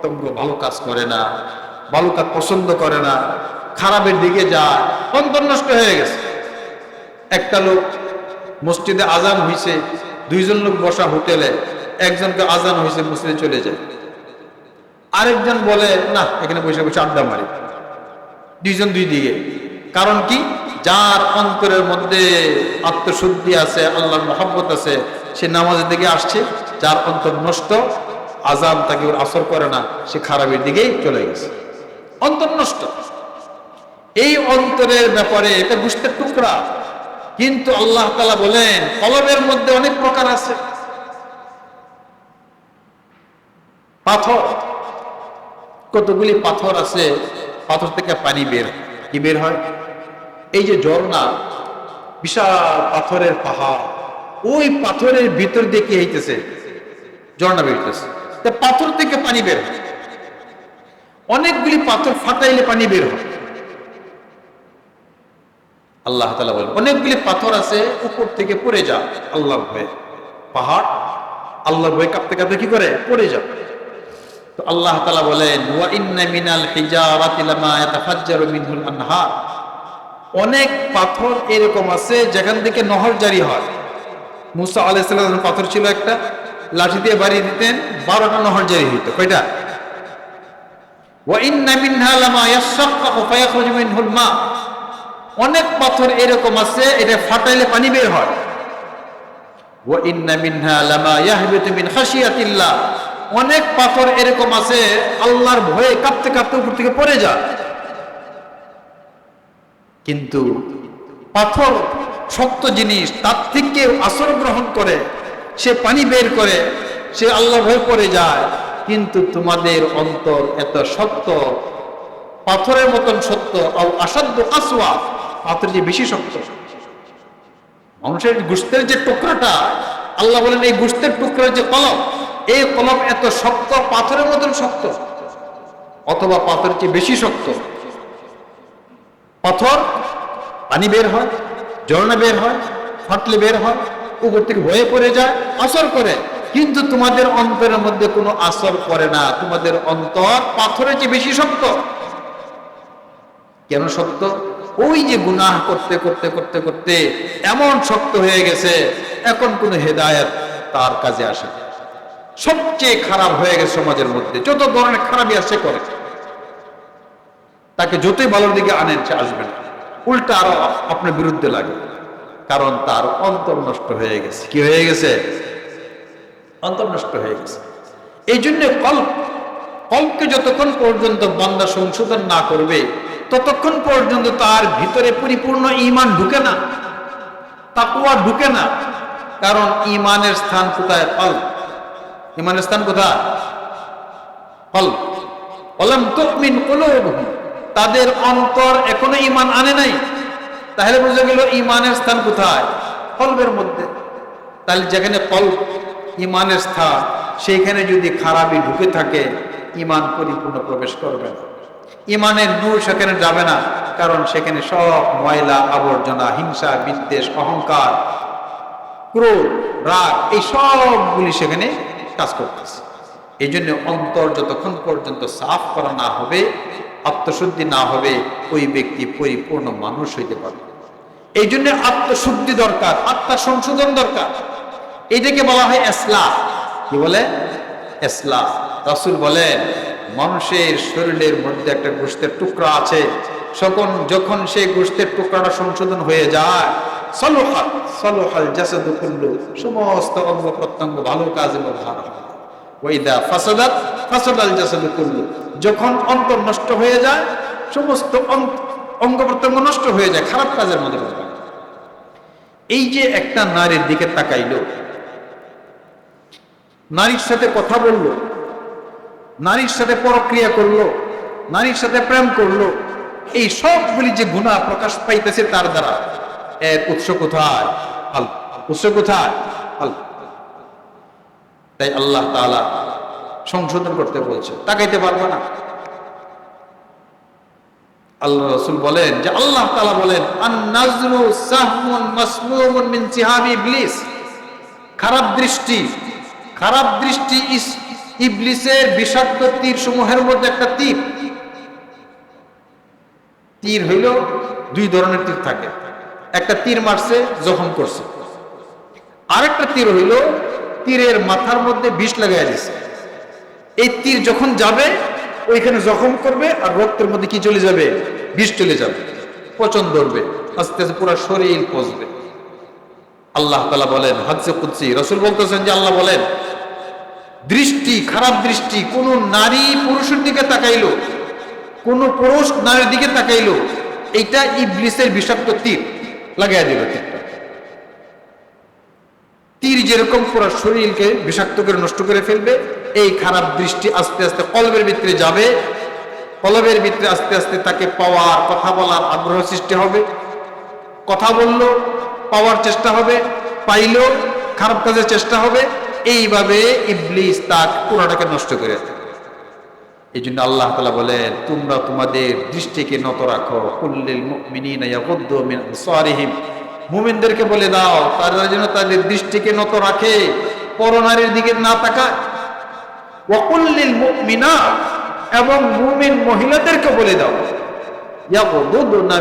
প্রত্যঙ্গ ভালো কাজ করে না, ভালো কাজ পছন্দ করে না, খারাপের দিকে যায় অন্তর নষ্ট হয়ে গেছে। একটা লোক মসজিদে আজান হয়েছে দুইজন লোক বসা হোটেলে, একজনকে আজান হয়েছে মসজিদে চলে যায়। আরেকজন বলে, না, এখানে বসে বসে আড্ডা মারি। দুইজন দুই দিকে। কারণ কি? যার অন্তরের মধ্যে আত্মশুদ্ধি আছে, আল্লাহর মহব্বত আছে, সে নামাজের দিকে আসছে, যার অন্তর নষ্ট আজান তাকে ওর আসর করে না, সে খারাপের দিকেই চলে গেছে। অন্তর নষ্ট এই অন্তরের ব্যাপারে এটা বুঝতে টুকরা। কিন্তু আল্লাহ তালা বলেন কলমের মধ্যে অনেক প্রকার আছে। পাথর। কতগুলি পাথর আছে, পাথর থেকে পানি বের। কি বের হয়? এই যে ঝর্ণা, বিশাল পাথরের পাহাড়, ওই পাথরের ভিতর দিয়ে কি হইতেছে? ঝর্ণা বেরতেছে তা পাথর থেকে পানি বের হয়। অনেকগুলি পাথর ফাটাইলে পানি বের হয়। আল্লাহ তালা বলেন, অনেকগুলি পাথর আছে, উপর থেকে পড়ে যা। আল্লাহ ভয়ে। পাহাড় আল্লাহ ভয়ে কাঁপতে কাঁপতে কি করে? পড়ে যা। তো আল্লাহ তালা বলেন অনেক পাথর এরকম আছে যেখান থেকে নহর জারি হয়। মুসা আলাইহিস সালামের পাথর ছিল একটা। লাঠি দিয়ে বাড়িয়ে দিতেন, বারোটা নহর জারি হইত। কয়টা? অনেক পাথর এরকম আছে, এটা ফাটাইলে পানি বের হয়। অনেক পাথর এরকম আছে, আল্লাহর ভয়ে কাঁপতে কাঁপতে উপর থেকে পড়ে যায়। কিন্তু পাথর শক্ত জিনিস, তার থেকে আসর গ্রহণ করে। সে পানি বের করে, সে আল্লাহ ভয়ে পড়ে যায়। কিন্তু তোমাদের অন্তর এত শক্ত, পাথরের মতন সত্য অসাধ্য আসওয়া, পাথর যে বেশি শক্ত। মানুষের গুস্তের যে টুকরাটা, আল্লাহ বলেন, এই গুস্তের টুকরার যে কলম, এই কলম এত শক্ত, পাথরের মতন শক্ত, অথবা পাথর চেয়ে বেশি শক্ত। পাথর পানি বের হয়, ঝর্ণা বের হয়, ফাটলে বের হয় উপর থেকে ভয়ে পড়ে যায়, আসর করে। কিন্তু তোমাদের অন্তরের মধ্যে কোনো আসর করে না। তোমাদের অন্তর বেশি শক্ত। কেন শক্ত? ওই যে গুনাহ করতে করতে করতে করতে এমন শক্ত হয়ে গেছে, এখন কোনো হেদায়ত তার কাজে আসে সবচেয়ে খারাপ হয়ে গেছে সমাজের মধ্যে। যত ধরনের খারাপই আছে করে। তাকে যতই ভালোর দিকে আনেন, সে আসবে না। উল্টা আরও আপনার বিরুদ্ধে লাগে। কারণ তার অন্তর নষ্ট হয়ে গেছে। কি হয়ে গেছে? অন্তর নষ্ট হয়ে গেছে। এই জন্য কল্প কল্পকে যতক্ষণ পর্যন্ত বান্দা সংশোধন না করবে, ততক্ষণ পর্যন্ত তার ভিতরে পরিপূর্ণ ইমান ঢুকে না তাকুয়া ঢুকে না। কারণ ইমানের স্থান কোথায়? কল। ইমানের স্থান কোথায়? কুলুবুহুম। তাদের অন্তর এখনও ইমান আনে নাই। তাহলে বোঝা গেল ইমানের স্থান কোথায়? কলবের মধ্যে। তাহলে যেখানে কল ইমানের স্থান, সেইখানে যদি খারাপই ঢুকে থাকে, ইমান পরিপূর্ণ প্রবেশ করবে না। ইমানের নূর সেখানে যাবে না, কারণ সেখানে সব ময়লা, আবর্জনা, হিংসা, বিদ্বেষ, অহংকার, ক্রোধ, রাগ, এই সবগুলি সেখানে কাজ করতেছে। এই জন্য অন্তর যতক্ষণ পর্যন্ত সাফ করা না হবে, আত্মশুদ্ধি না হবে, ওই ব্যক্তি পরিপূর্ণ মানুষ হইতে পারবে এই জন্য আত্মশুদ্ধি দরকার আত্মা সংশোধন দরকার। এটাকে বলা হয় এসলা কি বলে? এসলা রাসুল বলেন, মানুষের শরীরের মধ্যে একটা গোষ্ঠের টুকরা আছে। যখন যখন সেই গোষ্ঠের টুকরাটা সংশোধন হয়ে যায় সলোহাল সলোহাল জাসাদু কুল্লু, সমস্ত অঙ্গ প্রত্যঙ্গ ভালো কাজে ব্যবহার হয়। ওইদা ফাসাদাত, ফাসাদাল জাসাদু কুল্লু। যখন অন্তর নষ্ট হয়ে যায়, সমস্ত অঙ্গ প্রত্যঙ্গ নষ্ট হয়ে যায়, খারাপ কাজের মধ্যে এই যে একটা নারীর দিকে তাকাইলো, নারীর সাথে কথা বলল, নারীর সাথে পরক্রিয়া করল, নারীর সাথে প্রেম করল, এই সবগুলি যে গুণা প্রকাশ পাইতেছে তার দ্বারা, এর উৎস কোথায়? উৎস কোথায়? তাই আল্লাহ তাআলা সংশোধন করতে বলছে, তাকাইতে পারব না। আল্লাহ রসুল বলেন, যে আল্লাহ তাআলা বলেন আন নাজরু সাহমুন মাসমুমুন মিন সিহাবি ইবলিস। খারাপ দৃষ্টি খারাপ দৃষ্টি ইবলিসের বিষাক্ত তীর সমূহের মধ্যে একটা তীর। তীর হইল দুই ধরনের তীর থাকে। একটা তীর মারছে, জখম করছে। আরেকটা তীর হইল, তীরের মাথার মধ্যে বিষ লাগাই দিছে। এই তীর যখন যাবে ওইখানে জখম করবে আর রক্তের মধ্যে কি চলে যাবে? বিষ চলে যাবে। পচন ধরবে, আস্তে আস্তে পুরো শরীর পচবে। আল্লাহ তালা বলেন, হাদসে কুদ্সি, রসুল বলতেছেন যে আল্লাহ বলেন, দৃষ্টি, খারাপ দৃষ্টি, কোন নারী পুরুষের দিকে তাকাইলো, কোন পুরুষ নারীর দিকে তাকাইলো, এইটা ইবলিসের বিষাক্ত তীর লাগাই দিল তীরটা। তীর যেরকম পুরো শরীরকে বিষাক্ত করে নষ্ট করে ফেলবে এই খারাপ দৃষ্টি আস্তে আস্তে কলবের ভিতরে যাবে। কলবের ভিতরে আস্তে আস্তে তাকে পাওয়ার, কথা বলার আগ্রহ সৃষ্টি হবে। কথা বলল, পাওয়ার চেষ্টা হবে, পাইল, খারাপ কাজের চেষ্টা হবে। এইভাবে ইবলিস তার পুরোটাকে নষ্ট করে। এই জন্য আল্লাহ তালা বলেন, তোমরা তোমাদের দৃষ্টিকে নত রাখো। কুল্লিল মিন মুমিনদেরকে বলে দাও, তারা যেন তাদের দৃষ্টিকে নত রাখে, পরনারীর দিকে না তাকায়। ওয়াকুল্লিল মুমিনা এবং মুমিন মহিলাদেরকে বলে দাও।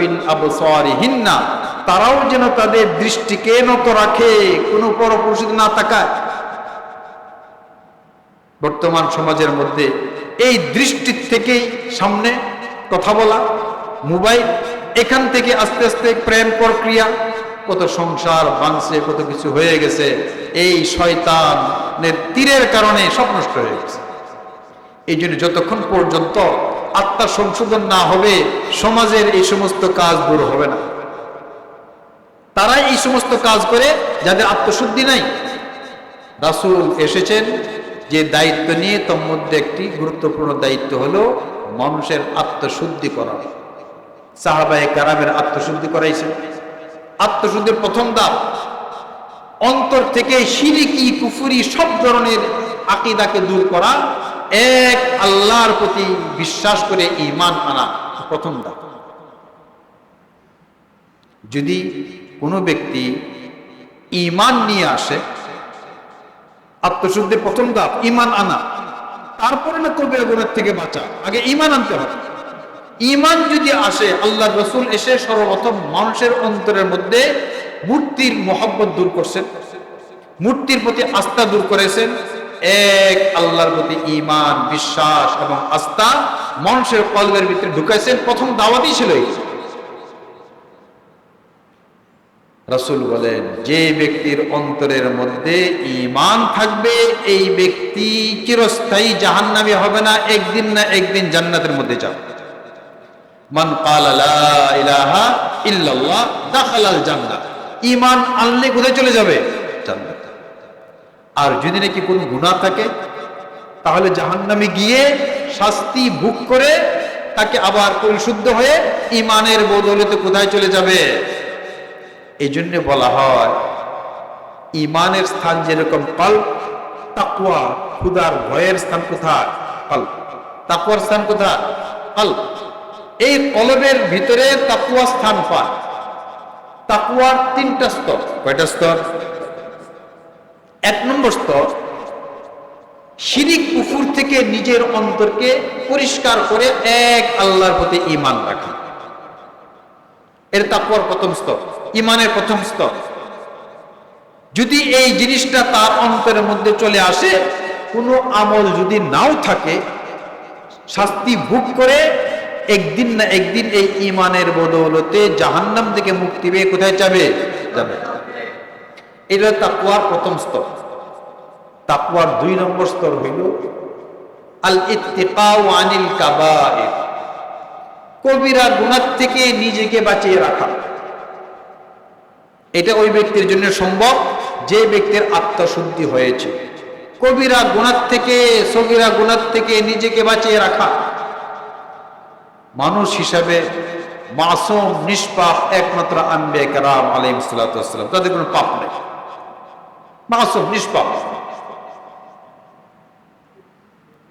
মিন তারাও যেন তাদের দৃষ্টিকে নত রাখে, কোনো পরপুরুষের না তাকায়। বর্তমান সমাজের মধ্যে এই দৃষ্টির থেকেই সামনে কথা বলা, মোবাইল, এখান থেকে আস্তে আস্তে প্রেম প্রক্রিয়া কত সংসার ভাঙছে, কত কিছু হয়ে গেছে, এই শয়তানের তীরের কারণে সব নষ্ট হয়ে গেছে। এই জন্য যতক্ষণ পর্যন্ত আত্মার সংশোধন না হবে, সমাজের এই সমস্ত কাজ দূর হবে না। তারাই এই সমস্ত কাজ করে যাদের আত্মশুদ্ধি নাই। রাসুল এসেছেন, যে দায়িত্ব নিয়ে তোর মধ্যে একটি গুরুত্বপূর্ণ দায়িত্ব হলো মানুষের আত্মশুদ্ধি করা। সাহাবায়ে কারামের আত্মশুদ্ধি করাইছে আত্মশুদ্ধির প্রথম ধাপ। অন্তর থেকে শিরিকি কুফুরি সব ধরনের আকিদাকে দূর করা, এক আল্লাহর প্রতি বিশ্বাস করে ঈমান আনা, প্রথম ধাপ। যদি কোনো ব্যক্তি ইমান নিয়ে আসে, আত্মশুদ্ধির প্রথম ধাপ ইমান আনা, তারপরে না কবিরা গুণের থেকে বাঁচা, আগে ইমান আনতে হবে। ইমান যদি আসে আল্লাহ রসুল এসে সর্বপ্রথম মানুষের অন্তরের মধ্যে মূর্তির মহব্বত দূর করছেন। মূর্তির প্রতি আস্থা দূর করেছেন। এক, আল্লাহর প্রতি ইমান বিশ্বাস এবং আস্থা মানুষের কলবের ভিতরে ঢুকাইছেন। প্রথম দাওয়াতই ছিল রাসূল বলেন, যে ব্যক্তির অন্তরের মধ্যে ঈমান থাকবে, এই ব্যক্তি চিরস্থায়ী জাহান্নামী হবে না, একদিন না একদিন জান্নাতের মধ্যে যাবে। মান ঈমান আনলে কোথায় চলে যাবে? আর যদি নাকি কোনো গুনাহ থাকে, তাহলে জাহান্নামে গিয়ে শাস্তি ভোগ করে তাকে আবার পরিশুদ্ধ হয়ে ঈমানের বদৌলতে কোথায় চলে যাবে? এই জন্য বলা হয় ইমানের স্থান যেরকম কল তাকুয়া খুদার ভয়ের স্থান কোথায়? পাল। তাকুয়ার স্থান কোথায়? কল এই কলবের ভিতরে তাকুয়া স্থান পায়। তাকুয়ার তিনটা স্তর। কয়টা স্তর? এক নম্বর স্তর, শিরিক কুফুর থেকে নিজের অন্তরকে পরিষ্কার করে এক আল্লাহর প্রতি ইমান রাখা। এর তাকুয়ার প্রথম স্তর ইমানের প্রথম স্তর। যদি এই জিনিসটা তার অন্তরের মধ্যে চলে আসে, কোনো আমল যদি নাও থাকে, শাস্তি ভোগ করে একদিন না একদিন এই ইমানের বদৌলতে জাহান্নাম থেকে মুক্তি পেয়ে কোথায় যাবে? যাবে। এটা তাকুয়ার প্রথম স্তর। তাকুয়ার দুই নম্বর স্তর হইল আল আনিল কাবায়ের কবিরা গুণার থেকে নিজেকে বাঁচিয়ে রাখা। এটা ওই ব্যক্তির জন্য সম্ভব, যে ব্যক্তির আত্মশুদ্ধি হয়েছে। কবিরা গুণার থেকে, সগিরা গুণার থেকে নিজেকে বাঁচিয়ে রাখা। মানুষ হিসাবে মাসুম, নিষ্পাপ, একমাত্র আনবে কারাম আলিম সাল্লাম তাদের কোনো পাপ নেই। মাসুম, নিষ্পাপ।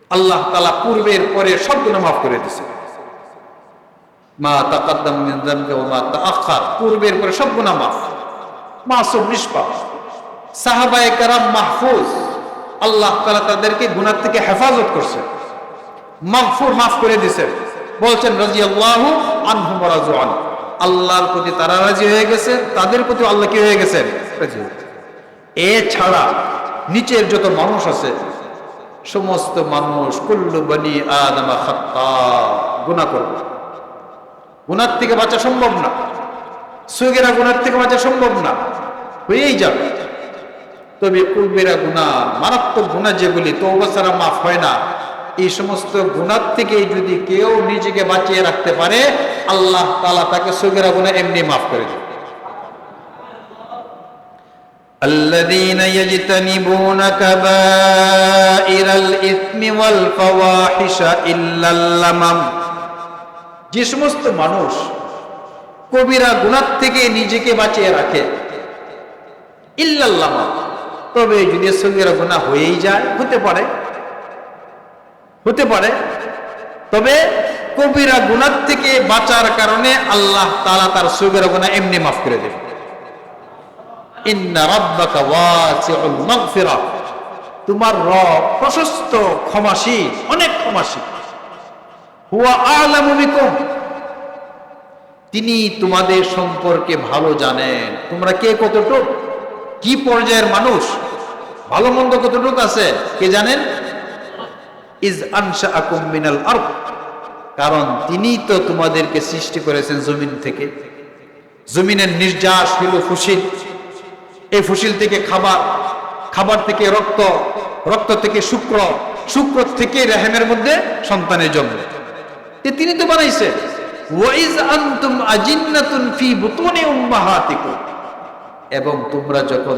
আল্লাহ তালা পূর্বের পরে সবগুলো মাফ করে দিছে মা তাকাদ্দাম মা তাআখার। পূর্বের পরে সব মাফ। মাসুম, নিষ্পাপ। সাহাবায়ে কেরাম মাহফুজ। আল্লাহ তালা তাদেরকে গুনার থেকে হেফাজত করছে। মাগফুর মাফ করে দিছেন বলছেন রাজি আল্লাহ আল্লাহর প্রতি তারা রাজি হয়ে গেছে, তাদের প্রতি আল্লাহ কি হয়ে গেছেন? গেছেন। এছাড়া নিচের যত মানুষ আছে, সমস্ত মানুষ, কুল্লু বনি খাত্তা গুনাহ করবে। গুনার থেকে বাঁচা সম্ভব না। সুগেরা গুনার থেকে বাঁচা সম্ভব না। হয়েই যাবে। তবে কুলবেরা গুণা মারাত্মক গুণা যেগুলি তো ছাড়া মাফ হয় না। এই সমস্ত গুণার থেকে যদি কেউ নিজেকে বাঁচিয়ে রাখতে পারে আল্লাহ তালা তাকে সুগেরা গুণা এমনি মাফ করে দেবে الذين يجتنبون كبائر الإثم والفواحش إلا اللمم যে সমস্ত মানুষ কবিরা গুণার থেকে নিজেকে বাঁচিয়ে রাখে ইল্লাল্লামা তবে যদি সগিরা গুণা হয়েই যায় হতে পারে হতে পারে। তবে কবিরা গুণার থেকে বাঁচার কারণে আল্লাহ তাআলা তার সগিরা গুণা এমনি মাফ করে দেবে তোমার রব প্রশস্ত অনেক ক্ষমাশীল। হুয়া তিনি তোমাদের সম্পর্কে ভালো জানেন। তোমরা কে কতটুক? কি পর্যায়ের মানুষ? ভালো মন্দ কতটুক আছে? কে জানেন? ইজ আনসা আকুম মিনাল আরদ। কারণ তিনি তো তোমাদেরকে সৃষ্টি করেছেন জমিন থেকে। জমিনের নির্যাস হইল ফুসিল। এই ফুসিল থেকে খাবার খাবার থেকে রক্ত রক্ত থেকে শুক্র শুক্র থেকে রেহেমের মধ্যে সন্তানের জন্ম। তিনি তো বানাইছে। ওয়াইজ আনতুম আজিন্নাতুন ফি বুতুনি উম্মাহাতিকুম। এবং তোমরা যখন